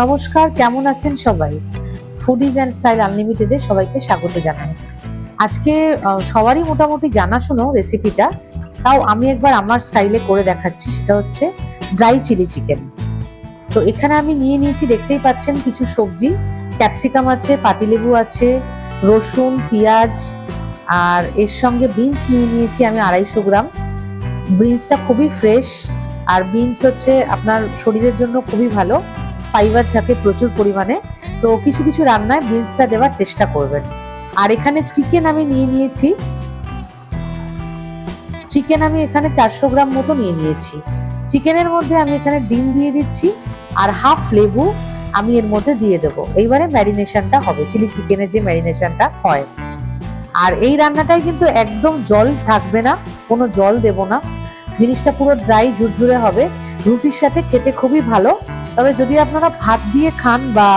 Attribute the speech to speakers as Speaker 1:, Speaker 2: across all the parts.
Speaker 1: নমস্কার, কেমন আছেন সবাই? ফুডিজ অ্যান্ড স্টাইল আনলিমিটেডে সবাইকে স্বাগত জানাই। আজকে সবারই মোটামুটি জানাশোনো রেসিপিটা তাও আমি একবার আমার স্টাইলে করে দেখাচ্ছি, সেটা হচ্ছে ড্রাই চিলি চিকেন তো এখানে আমি নিয়ে নিয়েছি, দেখতেই পাচ্ছেন কিছু সবজি। ক্যাপসিকাম আছে, পাতিলেবু আছে, রসুন, পেঁয়াজ, আর এর সঙ্গে বিনস নিয়ে নিয়েছি আমি আড়াইশো গ্রাম। বিনসটা খুবই ফ্রেশ আর বিনস হচ্ছে আপনার শরীরের জন্য খুবই ভালো। ফাইবার থাকে প্রচুর পরিমাণে, তো কিছু কিছু রান্নায় বিনসটা দেওয়ার চেষ্টা করবেন। আর এখানে চিকেন আমি নিয়ে নিয়েছি। চিকেন আমি এখানে চারশো গ্রাম মতো নিয়ে নিয়েছি। চিকেনের মধ্যে আমি এখানে ডিম দিয়ে দিচ্ছি আর হাফ লেবু আমি এর মধ্যে দিয়ে দেবো। এইবারে ম্যারিনেশনটা হবে চিলি চিকেনের যে ম্যারিনেশনটা হয়। আর এই রান্নাটাই কিন্তু একদম জল থাকবে না, কোনো জল দেব না। জিনিসটা পুরো ড্রাই ঝুরঝুরে হবে। রুটির সাথে খেতে খুবই ভালো। তবে যদি আপনারা ভাত দিয়ে খান বা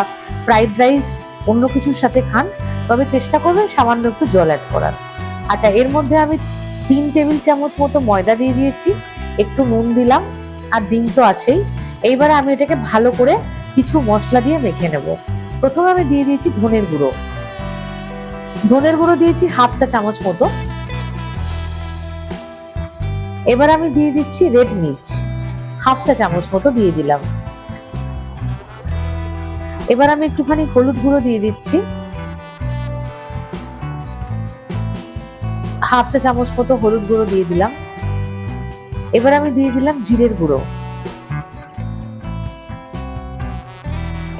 Speaker 1: ফ্রাইড রাইস অন্য কিছুর সাথে খান, তবে চেষ্টা করবেন সামান্য একটু জল অ্যাড করার। আচ্ছা এর মধ্যে আমি তিন টেবিল চামচ মতো ময়দা দিয়ে দিয়েছি, একটু নুন দিলাম আর ডিম তো আছেই। এইবারে আমি এটাকে ভালো করে কিছু মশলা দিয়ে মেখে নেব। প্রথমে আমি দিয়ে দিয়েছি ধনের গুঁড়ো। ধনের গুঁড়ো দিয়েছি হাফ চা চামচ মতো। এবার আমি দিয়ে দিচ্ছি রেড মির্চ হাফ চা চামচ মতো দিয়ে দিলাম। এবার আমি একটুখানি হলুদ গুঁড়ো দিয়ে দিচ্ছি। হাফ চা চামচ মতো হলুদ গুঁড়ো দিয়ে দিলাম। এবার আমি দিয়ে দিলাম জিরের গুঁড়ো।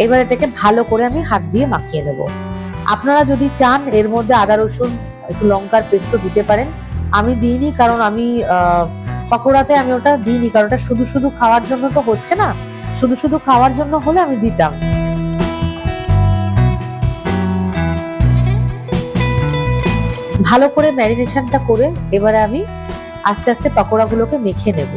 Speaker 1: এবার এটাকে ভালো করে আমি হাত দিয়ে মাখিয়ে নেব। আপনারা যদি চান, এর মধ্যে আদা, রসুন, একটু লঙ্কার পেস্টও দিতে পারেন। আমি দিইনি কারণ আমি পকোড়াতে আমি ওটা দিইনি, কারণ ওটা শুধু শুধু খাওয়ার জন্য তো হচ্ছে না। শুধু শুধু খাওয়ার জন্য হলে আমি দিতাম। ভালো করে ম্যারিনেশনটা করে এবারে আমি আস্তে আস্তে পকোড়াগুলোকে মেখে নেব।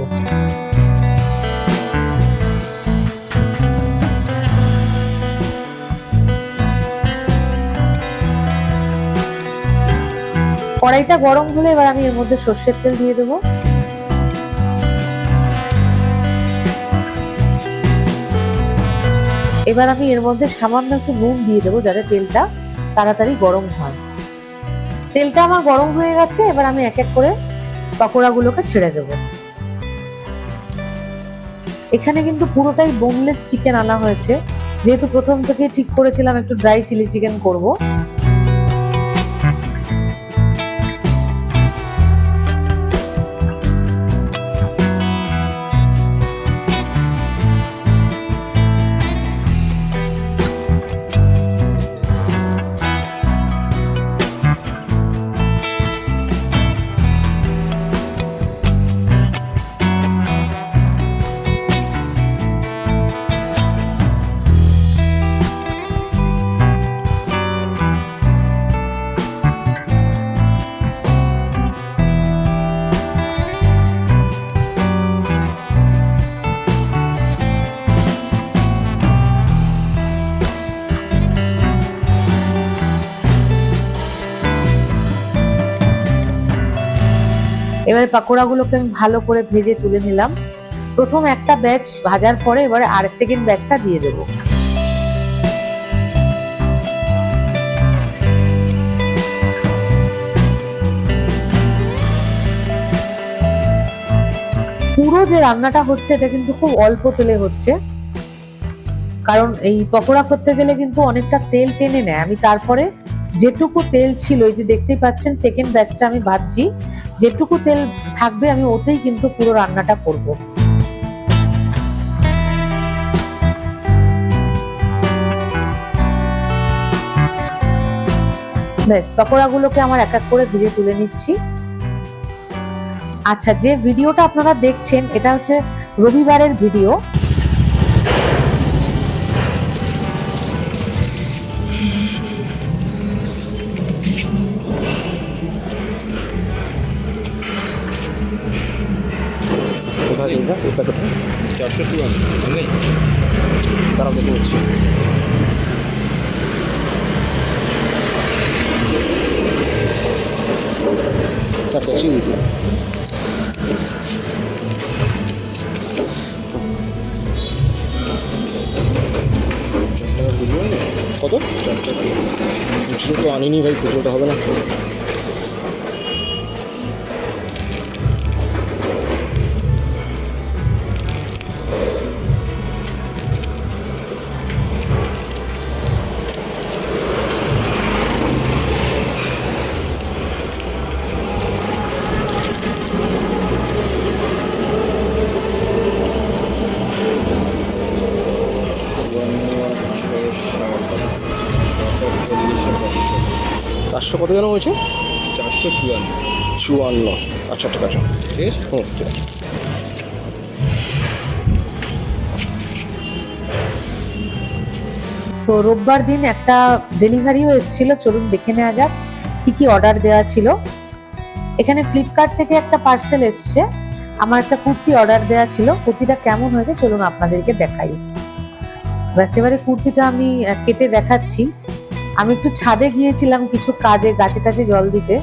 Speaker 1: কড়াইটা গরম হলে এবার আমি এর মধ্যে সর্ষের তেল দিয়ে দেবো। এবার আমি এর মধ্যে সামান্য একটু নুন দিয়ে দেবো যাতে তেলটা তাড়াতাড়ি গরম হয়। তেলটা আমার গরম হয়ে গেছে, এবার আমি এক এক করে পকোড়াগুলোকে ছেড়ে দেব। এখানে কিন্তু পুরোটাই বোনলেস চিকেন আনা হয়েছে। যেহেতু প্রথম থেকে ঠিক করেছিলাম একটু ড্রাই চিলি চিকেন করব। এবারে পাকোড়াগুলোকে আমি ভালো করে ভেজে তুলে নিলাম। প্রথম একটা ব্যাচ ভাজার পরে এবারে আর সেকেন্ড ব্যাচটা দিয়ে দেবো। পুরো যে রান্নাটা হচ্ছে, এটা কিন্তু খুব অল্প তেলে হচ্ছে। কারণ এই পকোড়া করতে গেলে কিন্তু অনেকটা তেল টেনে নেয়। আমি তারপরে যেটুকু তেল ছিল, এই যে দেখতেই পাচ্ছেন সেকেন্ড ব্যাচটা আমি ভাজছি। যেটুকু তেল থাকবে আমি ওতেই কিন্তু পুরো রান্নাটা করব। ব্যাস, পকোড়াগুলোকে আমার এক এক করে ভেজে তুলে নিচ্ছি। আচ্ছা যে ভিডিওটা আপনারা দেখছেন, এটা হচ্ছে রবিবারের ভিডিও।
Speaker 2: দিনটা এই প্যাকেটটা
Speaker 3: চারশো চুয়ান্ন
Speaker 2: তারাও দেখে নিচ্ছি স্যার ক্যাশি কত খুচরো তো আনিনি ভাই খুচরোটা হবে না কত যেন হয়েছে?
Speaker 3: চারশো চুয়ান্ন।
Speaker 2: চুয়ান্ন। আচ্ছা ঠিক আছে।
Speaker 3: ঠিক? আছে
Speaker 2: হুম ঠিক আছে।
Speaker 1: তো রোববার দিন একটা ডেলিভারিও এসেছিল চলুন দেখে নেওয়া যাক কি কি অর্ডার দেওয়া ছিল। এখানে ফ্লিপকার্ট থেকে একটা পার্সেল এসছে। আমার একটা কুর্তি অর্ডার দেওয়া ছিল। কুর্তিটা কেমন হয়েছে চলুন আপনাদেরকে দেখাই। ব্যাস এবারে কুর্তিটা আমি কেটে দেখাচ্ছি। আমি একটু ছাদে গিয়েছিলাম কিছু কাজে, গাছে টাছে জল দিতে।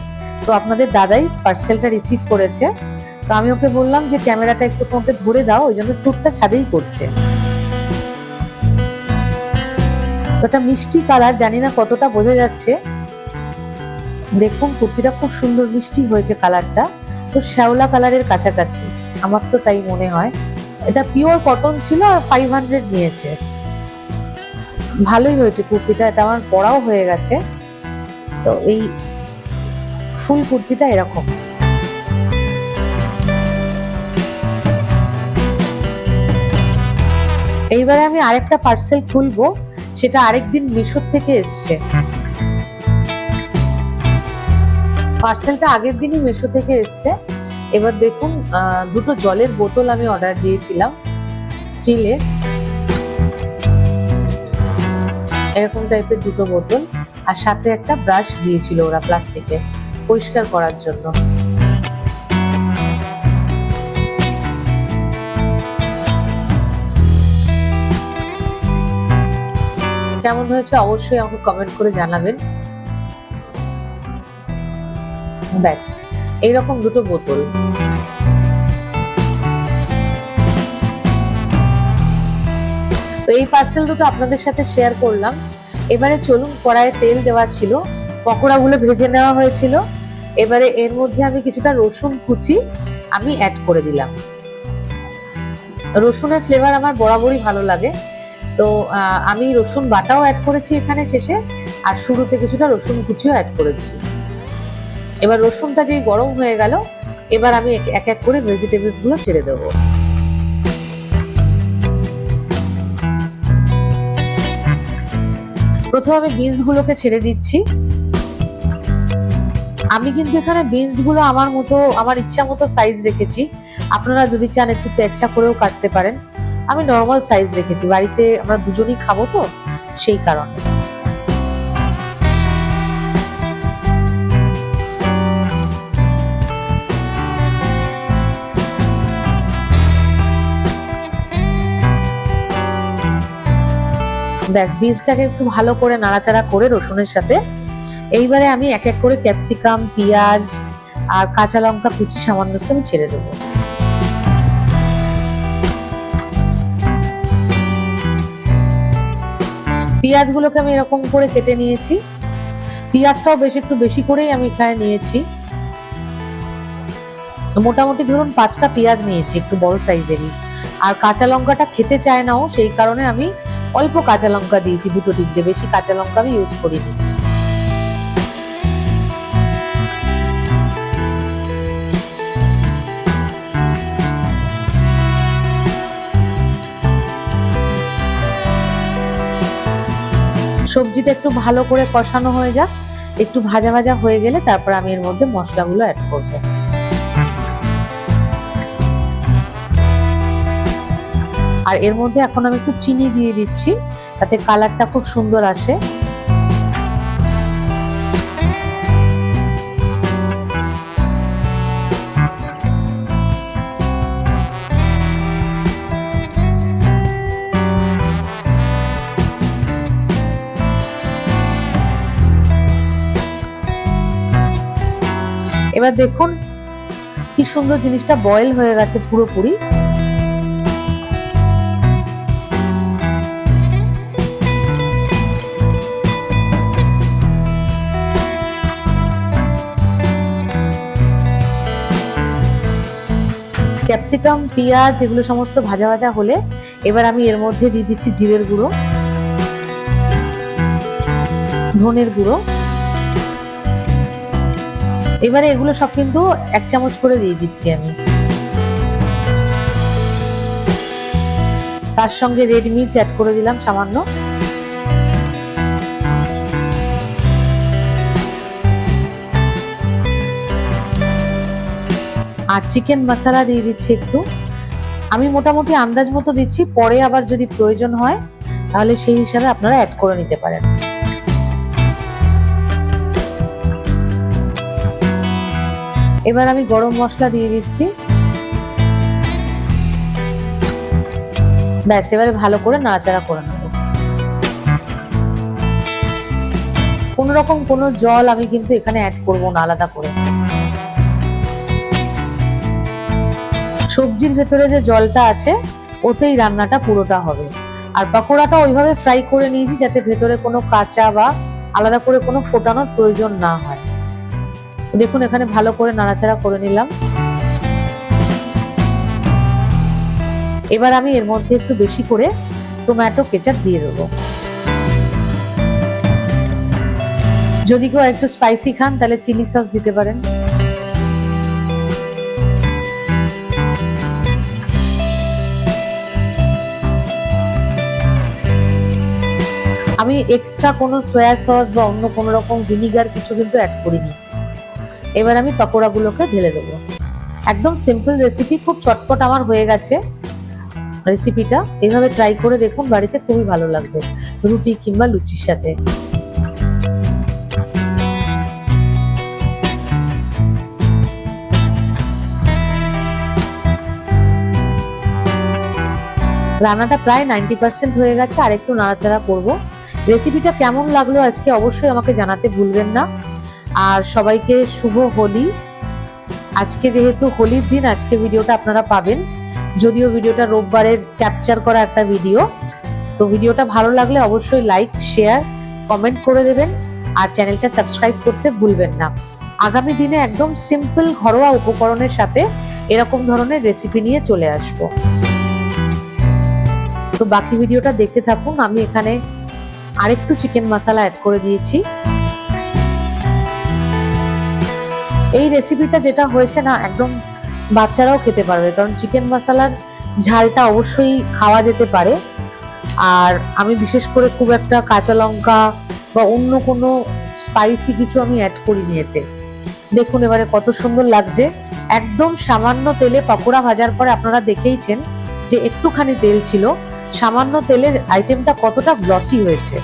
Speaker 1: তো আপনাদের দাদাই পার্সেলটা রিসিভ করেছে। তো আমি ওকে বললাম যে ক্যামেরাটা একটু তোমাকে ধরে দাও, ওই জন্য টুকটা ছাদেই করছে। একটা মিষ্টি কালার, জানি না কতটা বোঝা যাচ্ছে। দেখুন, কুর্তিটা খুব সুন্দর মিষ্টি হয়েছে কালারটা। তো শ্যাওলা কালারের কাছাকাছি, আমার তো তাই মনে হয়। এটা পিওর কটন ছিল আর ফাইভ হান্ড্রেড নিয়েছে। ভালোই হয়েছে কুর্তিটা, এটা আমার পরাও হয়ে গেছে। তো এই ফুল কুর্তিটা এরকম। এইবারে আমি আরেকটা পার্সেল খুলবো, সেটা আরেকদিন মিশর থেকে এসছে। পার্সেলটা আগের দিনই মিশো থেকে এসছে। এবার দেখুন দুটো জলের বোতল আমি অর্ডার দিয়েছিলাম স্টিলের এরকম টাইপের দুটো বোতল আর সাথে একটা ব্রাশ দিয়েছিল ওরা প্লাস্টিকে পরিষ্কার করার জন্য। কেমন হয়েছে অবশ্যই আমাকে কমেন্ট করে জানাবেন। ব্যাস, এইরকম দুটো বোতল। তো এই পার্সেল দুটো আপনাদের সাথে শেয়ার করলাম। এবারে চলুন কড়াইয়ে তেল দেওয়া ছিল, পকোড়াগুলো ভেজে নেওয়া হয়েছিল। এবারে এর মধ্যে আমি কিছুটা রসুন কুচি আমি অ্যাড করে দিলাম। রসুনের ফ্লেভার আমার বরাবরই ভালো লাগে। তো আমি রসুন বাটাও অ্যাড করেছি এখানে শেষে, আর শুরুতে কিছুটা রসুন কুচিও অ্যাড করেছি। এবার রসুনটা যেই গরম হয়ে গেল, এবার আমি এক এক করে ভেজিটেবলসগুলো ছেড়ে দেবো। প্রথমে আমি বিনসগুলোকে ছেড়ে দিচ্ছি। আমি কিন্তু এখানে বিনসগুলো আমার মতো, আমার ইচ্ছা মতো সাইজ রেখেছি। আপনারা যদি চান একটু তেচ্ছা করেও কাটতে পারেন। আমি নর্মাল সাইজ রেখেছি। বাড়িতে আমরা দুজনেই খাব তো, সেই কারণে। ব্যাস বীজটাকে একটু ভালো করে নাড়াচাড়া করে রসুনের সাথে। এইবারে আমি এক এক করে ক্যাপসিকাম পেঁয়াজ আর কাঁচা লঙ্কা কুচি সামান্য একটু আমি ছেড়ে দেবো। পেঁয়াজগুলোকে আমি এরকম করে কেটে নিয়েছি। পেঁয়াজটাও বেশ একটু বেশি করেই আমি এখানে নিয়েছি। মোটামুটি ধরুন পাঁচটা পেঁয়াজ নিয়েছি একটু বড় সাইজেরই। আর কাঁচা লঙ্কাটা খেতে চায় নাও, সেই কারণে আমি অল্প কাঁচা লঙ্কা দিয়েছি, দুটো তিনটে বেশি কাঁচা লঙ্কা আমি ইউজ করিনি। সবজিটা একটু ভালো করে কষানো হয়ে যাক। একটু ভাজা ভাজা হয়ে গেলে তারপর আমি এর মধ্যে মশলাগুলো অ্যাড করব। আর এর মধ্যে এখন আমি একটু চিনি দিয়ে দিচ্ছি, তাতে কালারটা খুব সুন্দর আসে। এবার দেখুন কি সুন্দর জিনিসটা বয়েল হয়ে গেছে পুরোপুরি। ক্যাপসিকাম, পেঁয়াজ এগুলো সমস্ত ভাজা ভাজা হলে এবার আমি এর মধ্যে দিয়ে দিচ্ছি জিরের গুঁড়ো, ধনের গুঁড়ো। এবারে এগুলো সব কিন্তু এক চামচ করে দিয়ে দিচ্ছি আমি। তার সঙ্গে রেড মির্চ অ্যাড করে দিলাম সামান্য। আর চিকেন মশলা দিয়ে দিচ্ছি একটু। আমি মোটামুটি আন্দাজ মতো দিচ্ছি, পরে আবার যদি প্রয়োজন হয়, তাহলে সেই হিসাবে আপনারা অ্যাড করে নিতে পারেন। এবার আমি গরম মশলা দিয়ে দিচ্ছি। ব্যাস, এবারে ভালো করে নাড়াচাড়া করে নেব। কোন রকম কোনো জল আমি কিন্তু এখানে অ্যাড করব না, আলাদা করে। সবজির ভেতরে যে জলটা আছে, ওতেই রান্নাটা পুরোটা হবে। আর পকোড়াটা ওইভাবে ফ্রাই করে নিয়েছি যাতে ভেতরে কোনো কাঁচা বা আলাদা করে কোনো ফোটানোর প্রয়োজন না হয়। দেখুন, এখানে ভালো করে নাড়াচাড়া করে নিলাম। এবার আমি এর মধ্যে একটু বেশি করে টমেটো কেচাপ দিয়ে দেবো। যদি কেউ একটু স্পাইসি খান, তাহলে চিলি সস দিতে পারেন। আমি এক্সট্রা কোনো সয়া সস বা অন্য কোনো রকম ভিনিগার কিছু কিন্তু অ্যাড করিনি। এবার আমি পকোড়াগুলোকে ঢেলে দেবো। একদম সিম্পল রেসিপি খুব চটপট আমার হয়ে গেছে রেসিপিটা এভাবে ট্রাই করে দেখুন, বাড়িতে খুবই ভালো লাগবে, রুটি কিংবা লুচির সাথে। রান্নাটা প্রায় নাইনটি পার্সেন্ট হয়ে গেছে আর একটু নাড়াচাড়া করব। রেসিপিটা কেমন লাগল আজকে অবশ্যই আমাকে জানাতে ভুলবেন না। আর সবাইকে শুভ হোলি। আজকে যেহেতু হোলির দিন, আজকে ভিডিওটা আপনারা পাবেন। যদিও ভিডিওটা রোববারের ক্যাপচার করা একটা ভিডিও তো ভিডিওটা ভালো লাগলে অবশ্যই লাইক শেয়ার কমেন্ট করে দেবেন। আর চ্যানেলটা সাবস্ক্রাইব করতে ভুলবেন না। আগামী দিনে একদম সিম্পল ঘরোয়া উপকরণের সাথে এরকম ধরনের রেসিপি নিয়ে চলে আসব। তো বাকি ভিডিওটা দেখতে থাকুন। আমি এখানে আরেকটু চিকেন মশলা অ্যাড করে দিয়েছি। এই রেসিপিটা যেটা হয়েছে না, একদম বাচ্চারাও খেতে পারবে, কারণ চিকেন মশলার ঝালটা অবশ্যই খাওয়া যেতে পারে। আর আমি বিশেষ করে খুব একটা কাঁচা লঙ্কা বা অন্য কোনো স্পাইসি কিছু আমি অ্যাড করিনি এতে। দেখুন এবারে কত সুন্দর লাগছে। একদম সামান্য তেলে পকোড়া ভাজার পরে আপনারা দেখেইছেন যে একটুখানি তেল ছিল। সামান্য তেলের আইটেমটা কতটা গ্লসি হয়েছে।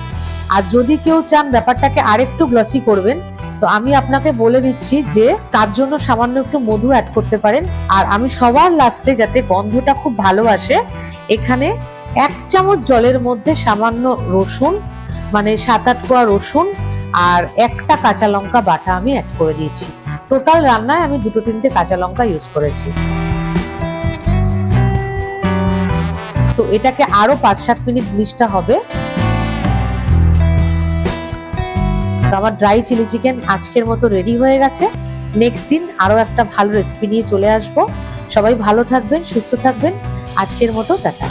Speaker 1: আর যদি কেউ চান ব্যাপারটাকে আরেকটু গ্লসি করবেন, তো আমি আপনাকে বলে দিচ্ছি যে তার জন্য সামান্য একটু মধু অ্যাড করতে পারেন। আর আমি সবার লাস্টে যাতে গন্ধটা খুব ভালো আসে, এখানে এক চামচ জলের মধ্যে সামান্য রসুন মানে সাত আট কোয়া রসুন আর একটা কাঁচা লঙ্কা বাটা আমি অ্যাড করে দিয়েছি। টোটাল রান্নায় আমি দুটো তিনটে কাঁচা লঙ্কা ইউজ করেছি। তো এটাকে আরও পাঁচ সাত মিনিট জিনিসটা হবে। আমার ড্রাই চিলি চিকেন আজকের মতো রেডি হয়ে গেছে। নেক্সট দিন আরও একটা ভালো রেসিপি নিয়ে চলে আসব। সবাই ভালো থাকবেন, সুস্থ থাকবেন। আজকের মতো টাটা।